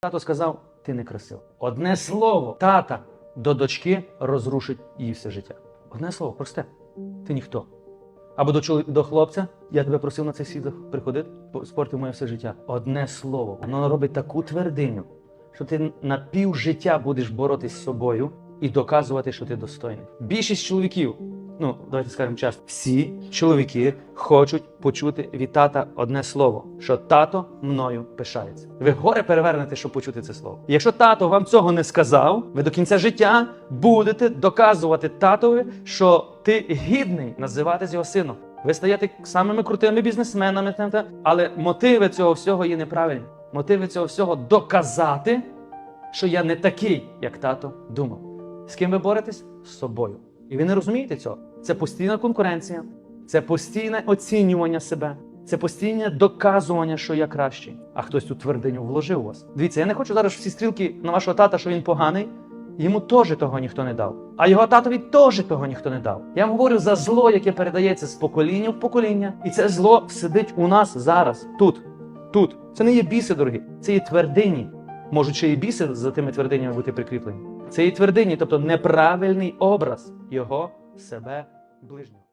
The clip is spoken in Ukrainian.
Тато сказав, ти не красив. Одне слово тата до дочки розрушить її все життя. Одне слово, просте. Ти ніхто. Або до чоловіка, до хлопця, я тебе просив на цей світ приходити, спортив моє все життя. Одне слово. Воно робить таку твердиню, що ти на пів життя будеш боротись з собою і доказувати, що ти достойний. Більшість чоловіків, ну давайте скажемо чесно, всі чоловіки хочуть почути від тата одне слово, що тато мною пишається. Ви горе перевернете, щоб почути це слово. Якщо тато вам цього не сказав, ви до кінця життя будете доказувати татові, що ти гідний називатись його сином. Ви стаєте самими крутими бізнесменами, але мотиви цього всього є неправильні. Мотиви цього всього доказати, що я не такий, як тато думав. З ким ви боретесь? З собою. І ви не розумієте цього. Це постійна конкуренція, це постійне оцінювання себе, це постійне доказування, що я кращий. А хтось цю твердиню вложив у вас. Дивіться, я не хочу зараз всі стрілки на вашого тата, що він поганий. Йому теж того ніхто не дав. А його татові теж того ніхто не дав. Я вам говорю за зло, яке передається з покоління в покоління. І це зло сидить у нас зараз, тут. Тут. Це не є біси, дорогі, це є твердині. Можуть ще і біси за тими твердинями бути прикріплені. Це є твердині, тобто неправильний образ його себе ближнього.